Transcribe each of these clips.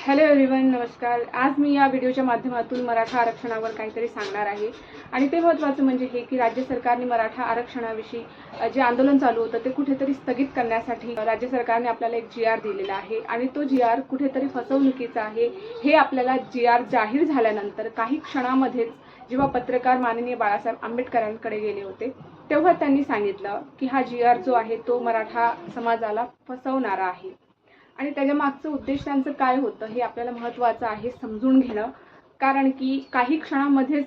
Hello everyone नमस्कार. आज मी या व्हिडिओच्या माध्यमातून मराठा आरक्षणावर काहीतरी सांगणार आहे. आणि ते महत्त्वाचं म्हणजे हे की राज्य सरकारने मराठा आरक्षणाविषयी जे आंदोलन चालू होतं ते कुठेतरी स्थगित करण्यासाठी राज्य सरकारने आपल्याला एक जी आर दिलेला आहे. आणि तो जी आर कुठेतरी फसवणुकीचा आहे हे आपल्याला जी आर जाहीर झाल्यानंतर काही क्षणामध्येच जेव्हा पत्रकार माननीय बाळासाहेब आंबेडकरांकडे गेले होते तेव्हा त्यांनी सांगितलं की हा जी आर जो आहे तो मराठा समाजाला फसवणारा आहे. आणि त्याच्या मागचं उद्देश त्यांचं काय होतं हे आपल्याला महत्त्वाचं आहे समजून घेणं. कारण की काही क्षणामध्येच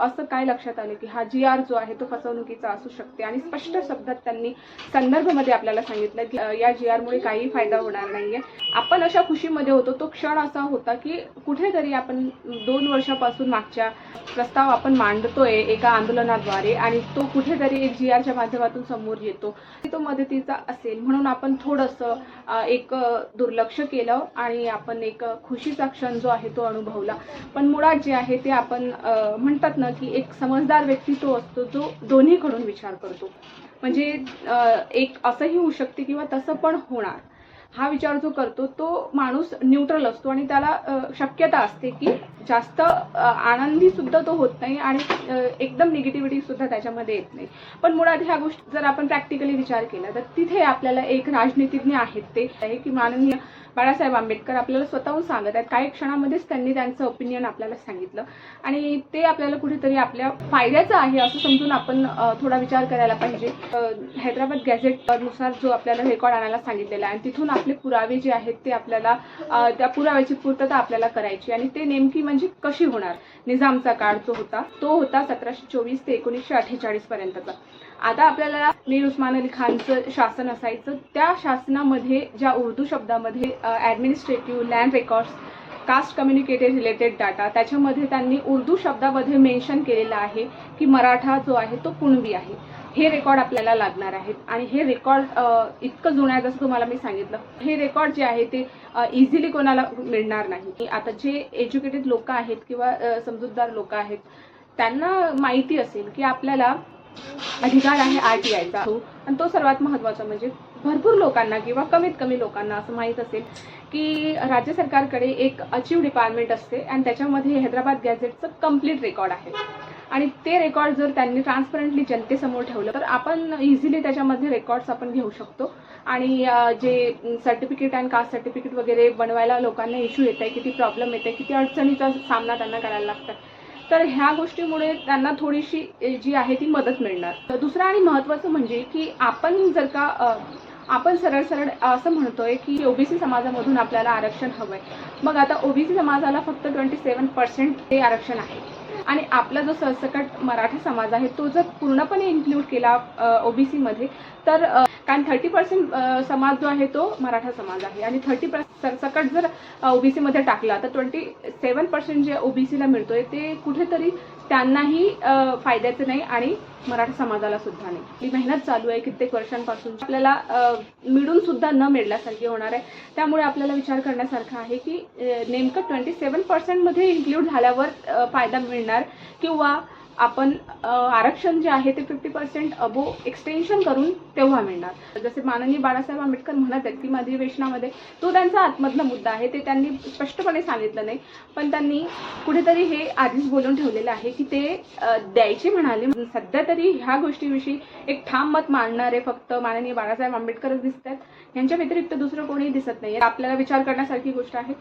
असं काय लक्षात आलं की हा जी आर जो आहे तो फसवणुकीचा असू शकते आणि स्पष्ट शब्दात त्यांनी संदर्भामध्ये आपल्याला सांगितलं की या जी आरमुळे काही फायदा होणार नाहीये. आपण अशा खुशीमध्ये होतो तो क्षण असा होता की कुठेतरी आपण दोन वर्षापासून मागच्या प्रस्ताव आपण मांडतोय एका आंदोलनाद्वारे आणि तो कुठेतरी एक जी आरच्या माध्यमातून समोर येतो. तो मदतीचा असेल म्हणून आपण थोडंसं एक दुर्लक्ष केलं आणि आपण एक खुशीचा क्षण जो आहे तो अनुभवला. पण मुळात जे आहे ते आपण म्हणतात ना की एक समजदार व्यक्ती तो असतो जो दोन्हीकडून विचार करतो. म्हणजे एक असंही होऊ शकते किंवा तसं पण होणार. हा विचार जो करतो तो माणूस न्यूट्रल असतो आणि त्याला शक्यता असते की जास्त आनंदी सुद्धा तो होत नाही आणि एकदम निगेटिव्हिटी सुद्धा त्याच्यामध्ये येत नाही. पण मुळात ह्या गोष्टी जर आपण प्रॅक्टिकली विचार केला तर तिथे आपल्याला एक राजनीतिज्ञ आहेत ते. आहे की माननीय बाळासाहेब आंबेडकर आपल्याला स्वतःहून सांगत आहेत. काही क्षणामध्येच त्यांनी त्यांचं ओपिनियन आपल्याला सांगितलं. आणि ते आपल्याला कुठेतरी आपल्या फायद्याचं आहे असं समजून आपण थोडा विचार करायला पाहिजे. हैदराबाद गॅझेटनुसार जो आपल्याला रेकॉर्ड आणायला सांगितलेला आहे तिथून आपले पुरावे जे आहेत ते आपल्याला त्या पुराव्याची पूर्तता आपल्याला करायची आणि ते नेमकी म्हणजे कशी होणार? निजामचा काळ जो होता तो होता सतराशे चोवीस ते एकोणीसशे अठ्ठेचाळीस पर्यंतचा. आता आपल्याला मीर उस्मान अली खानचं शासन असायचं. त्या शासनामध्ये ज्या उर्दू शब्दामध्ये administrative land records caste communicated related data त्याच्यामध्ये त्यांनी उर्दू शब्दामध्ये मेन्शन केलेलं आहे की मराठा जो आहे तो कुणबी आहे. हे रेकॉर्ड आपल्याला लागणार आहेत. आणि हे रेकॉर्ड इतकं जुनं आहे जसं तुम्हाला मी सांगितलं. हे रेकॉर्ड जे आहे ते इझिली कोणाला मिळणार नाही. आता जे एज्युकेटेड लोक आहेत किंवा समजूतदार लोक आहेत त्यांना माहिती असेल की आपल्याला अधिकार आहे आर टी आयचा आणि तो सर्वात महत्त्वाचा म्हणजे भरपूर लोकांना किंवा कमीत कमी लोकांना असं माहीत असेल की राज्य सरकारकडे एक अचीव डिपार्टमेंट असते आणि त्याच्यामध्ये हैदराबाद गॅझेटचं कंप्लीट रेकॉर्ड आहे. आणि ते रेकॉर्ड जर त्यांनी ट्रान्सपरंटली जनतेसमोर ठेवलं तर आपण इझिली त्याच्यामध्ये रेकॉर्ड्स आपण घेऊ शकतो. आणि जे सर्टिफिकेट अँड कास्ट सर्टिफिकेट वगैरे बनवायला लोकांना इश्यू येत आहे किती प्रॉब्लेम येत आहे किती अडचणीचा सामना त्यांना करायला लागतात तर ह्या गोष्टीमुळे त्यांना थोडीशी जी आहे ती मदत मिळणार. तर दुसरं आणि महत्त्वाचं म्हणजे की आपण जर का आपण सरळ सरळ असं म्हणतोय की ओबीसी समाजामधून आपल्याला आरक्षण हवंय. मग आता ओबीसी समाजाला फक्त ट्वेंटी सेवन पर्सेंट ते आरक्षण आहे. आणि आपला जो सरसकट मराठी समाज आहे तो जर पूर्णपणे इन्क्लूड केला ओबीसीमध्ये तर कारण थर्टी पर्सेंट समाज जो आहे तो मराठा समाज आहे. आणि थर्टी सरसकट जर ओबीसीमध्ये टाकला तर ट्वेंटी सेवन पर्सेंट जे ओबीसीला मिळतोय ते कुठेतरी त्यांनाही फायद्याचं नाही आणि मराठा समाजाला सुद्धा नाही. ही मेहनत चालू आहे कित्येक वर्षांपासून. आपल्याला मिळून सुद्धा न मिळल्यासारखी होणार आहे. त्यामुळे आपल्याला विचार करण्यासारखा आहे की नेमकं ट्वेंटी सेवन पर्सेंटमध्ये इन्क्लूड झाल्यावर फायदा मिळणार किंवा आपण आरक्षण जे आहे ते फिफ्टी पर्सेंट अबो एक्सटेन्शन करून तेव्हा मिळणार. जसे माननीय बाळासाहेब आंबेडकर म्हणत आहेत की अधिवेशनामध्ये तो त्यांचा आतमधला मुद्दा आहे ते त्यांनी स्पष्टपणे सांगितलं नाही. पण त्यांनी कुठेतरी हे आधीच बोलून ठेवलेलं आहे की ते द्यायचे म्हणाले. सध्या तरी ह्या गोष्टीविषयी एक ठाम मत मांडणारे फक्त माननीय बाळासाहेब आंबेडकरच दिसत आहेत यांच्या व्यतिरिक्त दुसरं कोणीही दिसत नाही आपल्याला विचार करण्यासारखी गोष्ट आहे.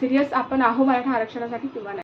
सिरियस आपण आहो मराठा आरक्षणासाठी किंवा नाही.